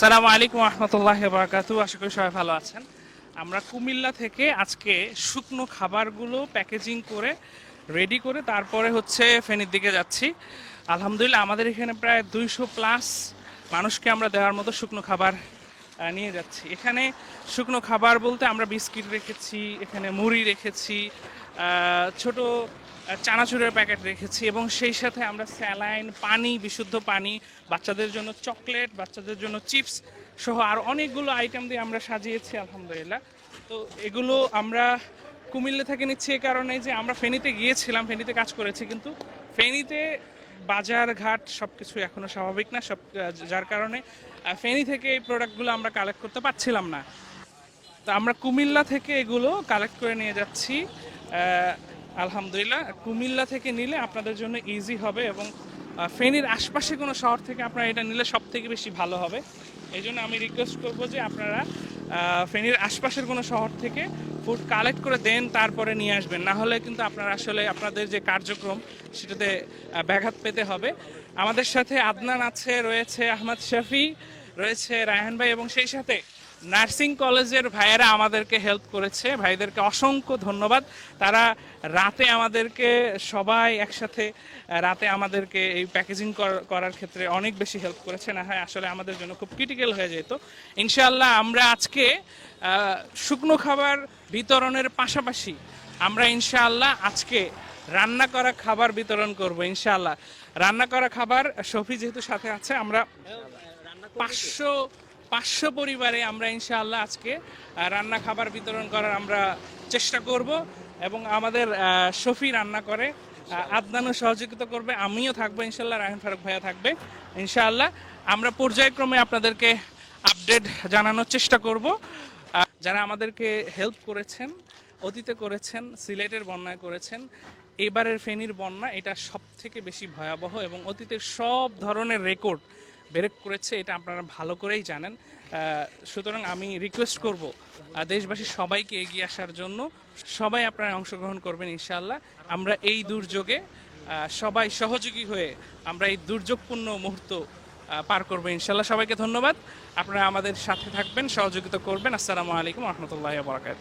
সালামু আলাইকুম রহমতুল্লাহ বারাকাতু আশা করি সবাই ভালো আছেন। আমরা কুমিল্লা থেকে আজকে শুকনো খাবারগুলো প্যাকেজিং করে, রেডি করে তারপরে হচ্ছে ফেনীর দিকে যাচ্ছি। আলহামদুলিল্লাহ আমাদের এখানে প্রায় দুইশো প্লাস মানুষকে আমরা দেওয়ার মতো শুকনো খাবার নিয়ে যাচ্ছি। এখানে শুকনো খাবার বলতে আমরা বিস্কিট রেখেছি, এখানে মুড়ি রেখেছি ছোট চানাচুরের প্যাকেট রেখেছি এবং সেই সাথে আমরা স্যালাইন পানি, বিশুদ্ধ পানি, বাচ্চাদের জন্য চকলেট, বাচ্চাদের জন্য চিপস সহ আর অনেকগুলো আইটেম দিয়ে আমরা সাজিয়েছি, আলহামদুলিল্লাহ। তো এগুলো আমরা কুমিল্লা থেকে নিচ্ছি এ কারণে যে আমরা ফেনীতে গিয়েছিলাম, ফেনীতে কাজ করেছি, কিন্তু ফেনীতে বাজার ঘাট সব কিছু এখনও স্বাভাবিক না, সব যার কারণে ফেনী থেকে এই প্রোডাক্টগুলো আমরা কালেক্ট করতে পারছিলাম না। তো আমরা কুমিল্লা থেকে এগুলো কালেক্ট করে নিয়ে যাচ্ছি। আলহামদুলিল্লাহ, কুমিল্লা থেকে নিলে আপনাদের জন্য ইজি হবে এবং ফেনীর আশপাশে কোনো শহর থেকে আপনারা এটা নিলে সব থেকে বেশি ভালো হবে। এই জন্য আমি রিকোয়েস্ট করব যে আপনারা ফেনীর আশপাশের কোনো শহর থেকে ফুড কালেক্ট করে দেন, তারপরে নিয়ে আসবেন। না হলে কিন্তু আপনারা আসলে আপনাদের যে কার্যক্রম, সেটাতে ব্যাঘাত পেতে হবে। আমাদের সাথে আদনান আছে, রয়েছে আহমদ শফি, রয়েছে রায়হান ভাই এবং সেই সাথে নার্সিং কলেজের ভাইয়েরা আমাদেরকে হেল্প করেছে। ভাইদেরকে অসংখ্য ধন্যবাদ। তারা রাতে আমাদেরকে সবাই একসাথে রাতে আমাদেরকে এই প্যাকেজিং করার ক্ষেত্রে অনেক বেশি হেল্প করেছে। না হয় আসলে আমাদের জন্য খুব ক্রিটিক্যাল হয়ে যেত। ইনশাআল্লাহ আমরা আজকে শুকনো খাবার বিতরণের পাশাপাশি আমরা ইনশাআল্লাহ আজকে রান্না করা খাবার বিতরণ করব ইনশাআল্লাহ। রান্না করা খাবার শফি যেহেতু সাথে আছে আমরা পাঁচশো পাঁচশো পরিবারে আমরা ইনশাআল্লাহ আজকে রান্না খাবার বিতরণ করার আমরা চেষ্টা করব এবং আমাদের শফি রান্না করে আদনানও সহযোগিতা করবে, আমিও থাকব ইনশাল্লাহ রায়হান ফারুক ভাইয়া থাকবে ইনশাআল্লাহ। আমরা পর্যায়ক্রমে আপনাদেরকে আপডেট জানানোর চেষ্টা করব। যারা আমাদেরকে হেল্প করেছেন, অতীতে করেছেন, সিলেটের বন্যায় করেছেন, এবারের ফেনীর বন্যা এটা সব থেকে বেশি ভয়াবহ এবং অতীতের সব ধরনের রেকর্ড ব্রেক করেছে, এটা আপনারা ভালো করেই জানেন। সুতরাং আমি রিকোয়েস্ট করব দেশবাসী সবাইকে এগিয়ে আসার জন্য সবাই আপনারা অংশগ্রহণ করবেন ইনশাআল্লাহ। আমরা এই দুর্যোগে সবাই সহযোগী হয়ে আমরা এই দুর্যোগপূর্ণ মুহূর্ত পার করব ইনশাল্লাহ সবাইকে ধন্যবাদ। আপনারা আমাদের সাথে থাকবেন, সহযোগিতা করবেন। আসসালামু আলাইকুম রহমতুল্লাহ বরাকাত